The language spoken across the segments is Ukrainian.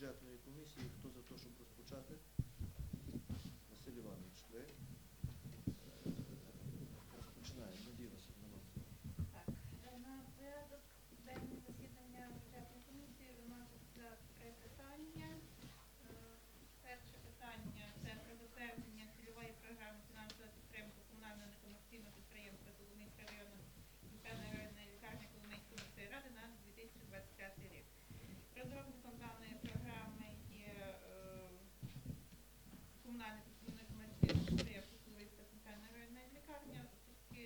бюджетної комісії. Хто за те, щоб розпочати? Василь Іванович, ви? Е, Розпочинаємо. Надія Васильівна. вам слово. Так, на порядок денний засідання бюджетної комісії виноситься три питання. Е, Перше питання це про затвердження цільової програми фінансової підтримки комунального некомерційного підприємства Коломийська районна центральної районної лікарні Коломийської міської ради на 2025 рік. Розробником даної програми є е, комунальне некомерційне підприємство Коломийська центральна районна лікарня. Такі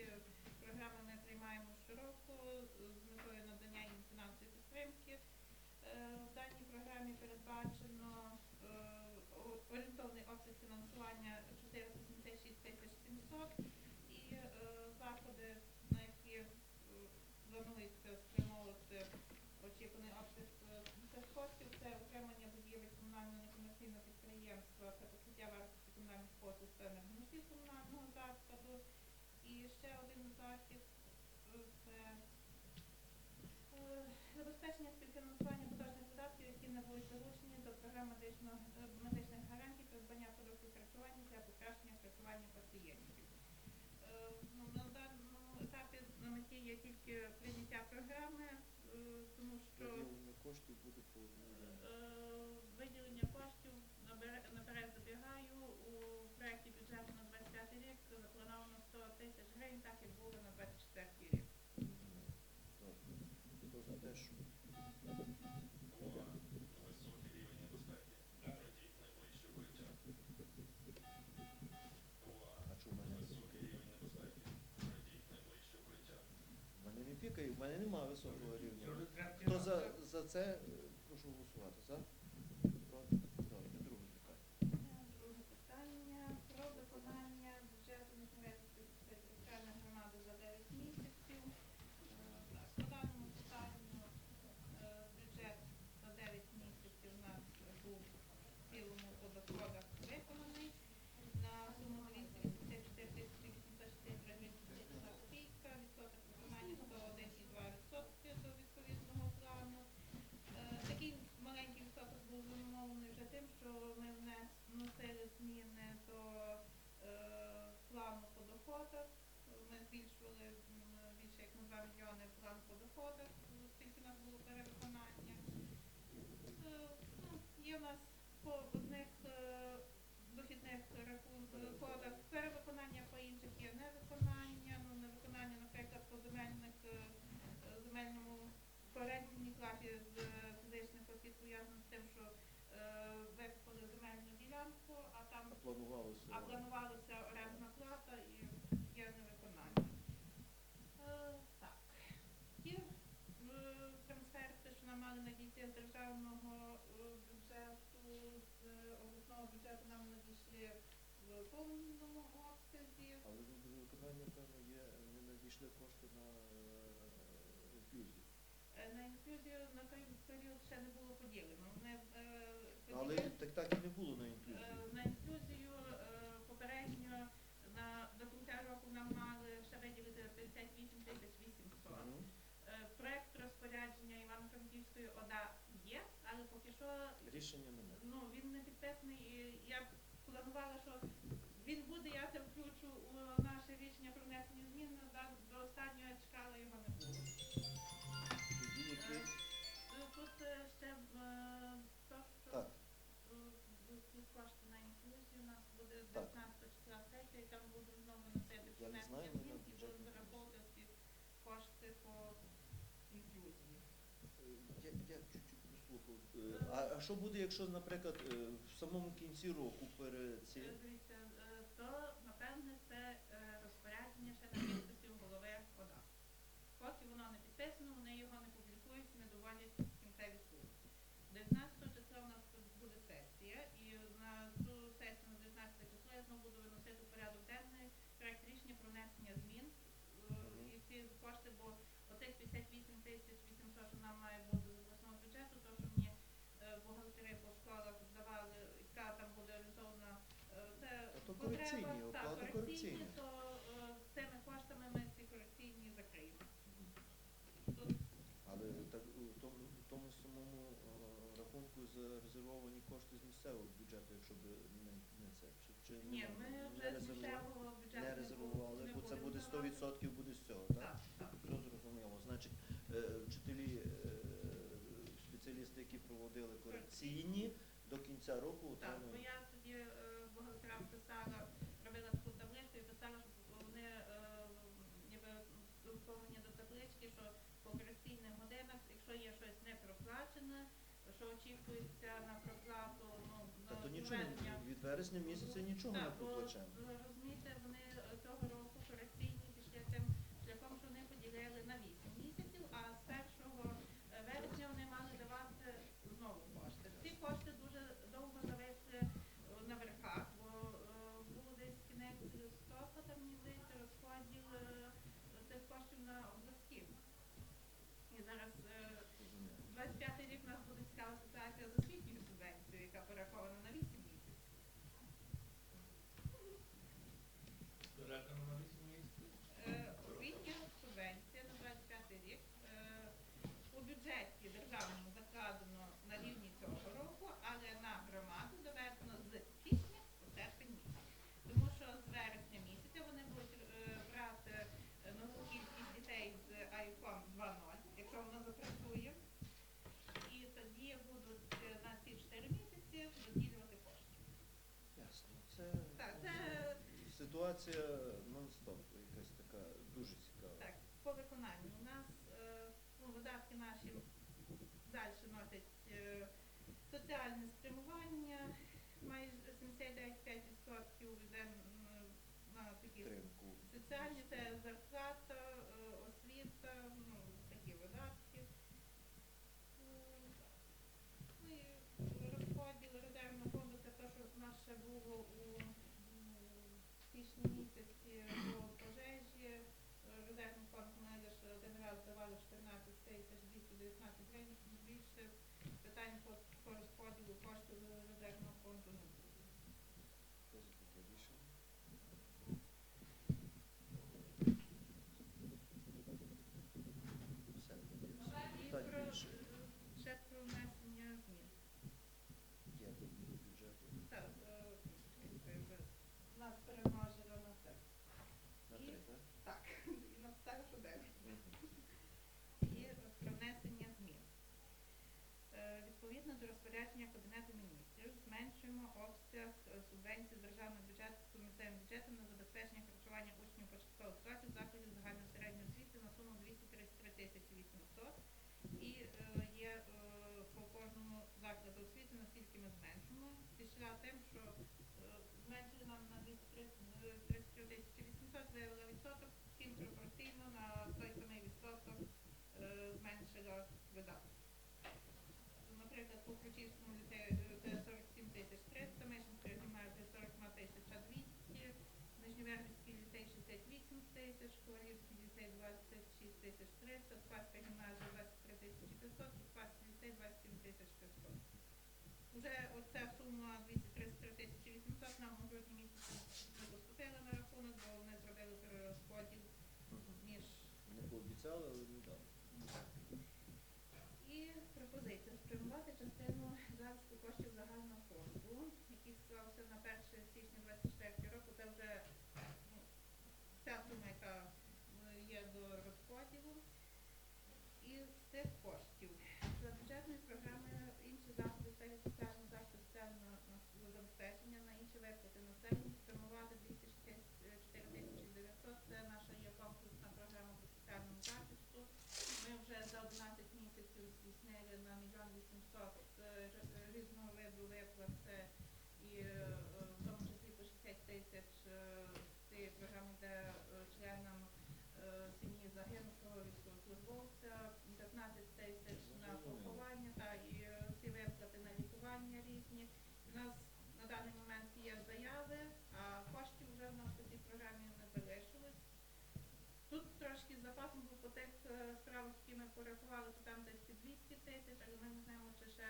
програми ми приймаємо щороку е, з метою надання їм фінансової підтримки. Е, В даній програмі передбачено е, о- орієнтовний обсяг фінансування 476 тисяч 700 і е, заходи, на які е, планується спрямовувати очікуваний обсяг е, цих коштів, це отримання будівель комунального некомерційного підприємства та покриття вартості комунальних послуг та енергоносій комунального закладу. І ще один захід це забезпечення співфінансування поточних видатків, які не будуть залучені до програм медичного, придбання продуктів харчування для покращення харчування пацієнтів. Е, ну, На даному етапі на меті є тільки прийняття програми, е, тому що Виділення коштів буде е, виділення коштів наперед забігаю у проєкті бюджету на 25 рік заплановано 100 тисяч гривень, так як було на 24 пікає, в мене немає високого рівня. Хто за, за це, е, прошу голосувати. За? Проти? Добре. Друге питання. Друге питання про виконання бюджету територіальної громади за 9 місяців. Е, по даному питанню е, бюджет за 9 місяців у нас був в цілому по доходах виконаний на суму 284 тисячі 804 гривень 51 копійка, відсоток виконання 101,2% до відповідного плану. Е, Такий маленький відсоток був зумовлений вже тим, що ми внес- вносили зміни до е, плану по доходах. Ми збільшували більше як на 2 мільйони план по доходах, оскільки у нас було перевиконання. Е, ну, Є у нас по одних е, дохідних рахунках перевиконання, по інших є невиконання. Ну, невиконання, наприклад, по земельних е, е, земельному передній платі з е, фізичних осіб пов'язано з тим, що е, викупили земельну ділянку, а там А планувалося? а планувалася орендна плата і є невиконання. Е, так. Ті е, трансферти, що нам мали надійти з державного е, бюджету, з обласного бюджету нам надійшли в повному обсязі. Але ну, до виконання, певно, є, не надійшли кошти на е, інфузію. Е, На інклюзію на той період ще не було поділено. Вони, е, Але так так і не було на Е. На інклюзію е, попередньо на до кінця року нам мали ще виділити 58 тисяч 800. Мгм. Івано-Франківської ОДА є, але поки що Рішення немає. ну, він не підписаний. І я планувала, що він буде, я це включу у наше рішення про внесення змін. До, до останнього я чекала його не було. Е, Тут е, ще е, то, що кошти на інклюзію у нас буде Так. 19 числа сесія, і там буде знову носити Я не знаю, внесення змін і бюджет будемо не зараховувати кошти по інклюзії. Я, я чуть-чуть послухав. Е, А, а що буде, якщо, наприклад, е, в самому кінці року перед цим? Дивіться, е, то напевне це е, розпорядження ще на підписі у голови ОДА. Поки воно не підписано, вони його не публікують, не доводять кінцеві суми. 19 числа у нас тут буде сесія, і на цю сесію на 19 число я знову буду виносити в порядок денний проект рішення про внесення змін. Е, І ці кошти, бо отих 58 тисяч що нам має бути з обласного бюджету, то що мені е, бухгалтери по школах здавали, яка там буде орієнтовна е, це то потреба, корекційні, оплата корекційні, то е, цими коштами ми ці корекційні закриємо. Тут Але так, у тому, у тому самому е, рахунку зарезервовані кошти з місцевого бюджету, якщо б не, не це? Чи, чи Ні, ми Не вже з резервували? місцевого бюджету не резервували, не бо це буде 100% проводили корекційні, до кінця року Так, бо я тоді е, бухгалтерам писала, робила таку табличку і писала, щоб вони е, ніби повинні до таблички, що по корекційних годинах, якщо є щось не проплачене, що очікується на проплату, ну, Та на то нічого від вересня місяця нічого не Так, бо проплачемо. Berat, ситуація нон-стоп, якась така дуже цікава. Так, по виконанню. У нас е, ну, видатки наші далі носять е, соціальне спрямування, майже 79,5% йде на такі Підтримку. соціальні, це зарплата, е, освіта, ну, такі видатки. М, Ну і розподіл резервного фонду, це те, що в нас ще було у м, січні місяці по пожежі. Е, Резервний фонд ми лише один раз давали 14 тисяч 219 гривень, більше питань по, по розподілу коштів резервного фонду не було. Що за таке рішення? Все. І Питань про, більше е, ще про внесення змін. є до бюджету. Так, е, якби нас перемножило на це. На І- три, так? Так, і написали, що дев'ять. Мгм. і про внесення змін. Е, Відповідно до розпорядження Кабінету міністрів зменшуємо обсяг е, субвенцій з державного бюджету місцевим бюджетом на забезпечення харчування учнів початкових класів закладів загальної середньої освіти на суму 233 тисячі 800. І е, є е, по кожному закладу ми зменшимо. Пішла тим, що е, зменшили нам на 233 тисячі 800, виявили відсоток, всім пропорційно на той самий відсоток е, зменшила видатки. Наприклад, по Ключівському ліцею е, це 47 тисяч 300, Мишинська гімназія 41 тисяча 200, Нижньоверхівський ліцей 68 тисяч, Ковалівський ліцей 26 тисяч 300, Спаська гімназія 23 тисячі 500, Спаський ліцей 27 тисяч 500. Уже оця сума 233 тисячі 800 нам у жовтні місяці не поступила на рахунок, бо вони зробили перерозподіл між Не пообіцяли, але не. І пропозиція спрямувати частину залишку коштів загального фонду, який склався на 1 січня 24 року. Це вже вся сума, яка є до розподілу. І з цих коштів за бюджетною програмою інші заходи в сфері соціального захисту соціального на- забезпечення на інші виплати населенню спрямувати 264 тисячі 900. Це наша є комплексна програма по соціальному захисту. Ми вже за 11 місяців здійснили на мільйон 800 е, ж- е, різного виду виплат. Це і е, в тому числі по 60 тисяч е, цієї програми, де е, членам е, сім'ї загинувшого військовослужбовця, 15 тисяч на поховання та і е, всі виплати на лікування різні. У нас на даний момент є заяви, а коштів вже в нас по цій програмі не залишилось. Тут трошки з запасом був по тих е, справах, які ми порахували, то там десь 200 тисяч, але ми не знаємо, чи ще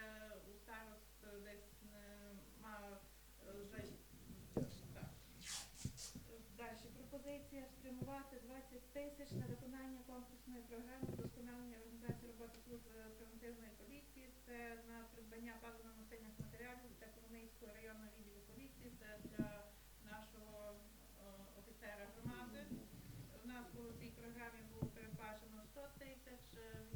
у старост е, десь нема е, вже тисяч на виконання конкурсної програми вдосконалення організації роботи служби превентивної поліції, це на придбання паливно-носильних матеріалів для Коломийського районного відділу поліції, це для нашого е, офіцера громади. У нас по цій програмі було передбачено 100 тисяч. Е,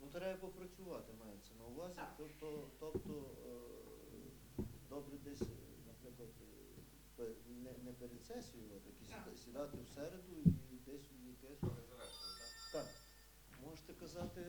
Ну, треба попрацювати, мається на увазі. Так. Тобто, тобто е, добре десь, е, наприклад, е, не, не перед сесією, а таки сіда- сідати в середу і десь у якесь. Так. Можете казати